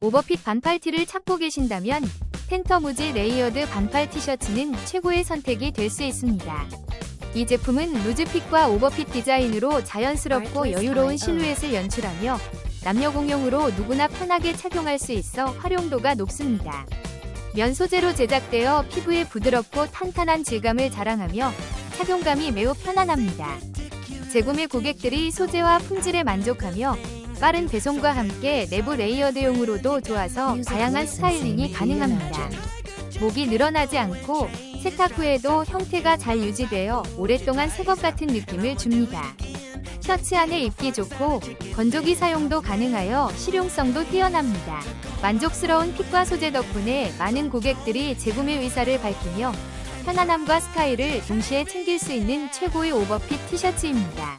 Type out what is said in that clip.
오버핏 반팔티를 찾고 계신다면 텐터 무지 레이어드 반팔 티셔츠는 최고의 선택이 될 수 있습니다. 이 제품은 루즈핏과 오버핏 디자인으로 자연스럽고 여유로운 실루엣을 연출하며 남녀 공용으로 누구나 편하게 착용할 수 있어 활용도가 높습니다. 면 소재로 제작되어 피부에 부드럽고 탄탄한 질감을 자랑하며 착용감이 매우 편안합니다. 재구매 고객들이 소재와 품질에 만족하며 빠른 배송과 함께 내부 레이어드용으로도 좋아서 다양한 스타일링이 가능합니다. 목이 늘어나지 않고 세탁 후에도 형태가 잘 유지되어 오랫동안 새것 같은 느낌을 줍니다. 셔츠 안에 입기 좋고 건조기 사용도 가능하여 실용성도 뛰어납니다. 만족스러운 핏과 소재 덕분에 많은 고객들이 재구매 의사를 밝히며 편안함과 스타일을 동시에 챙길 수 있는 최고의 오버핏 티셔츠입니다.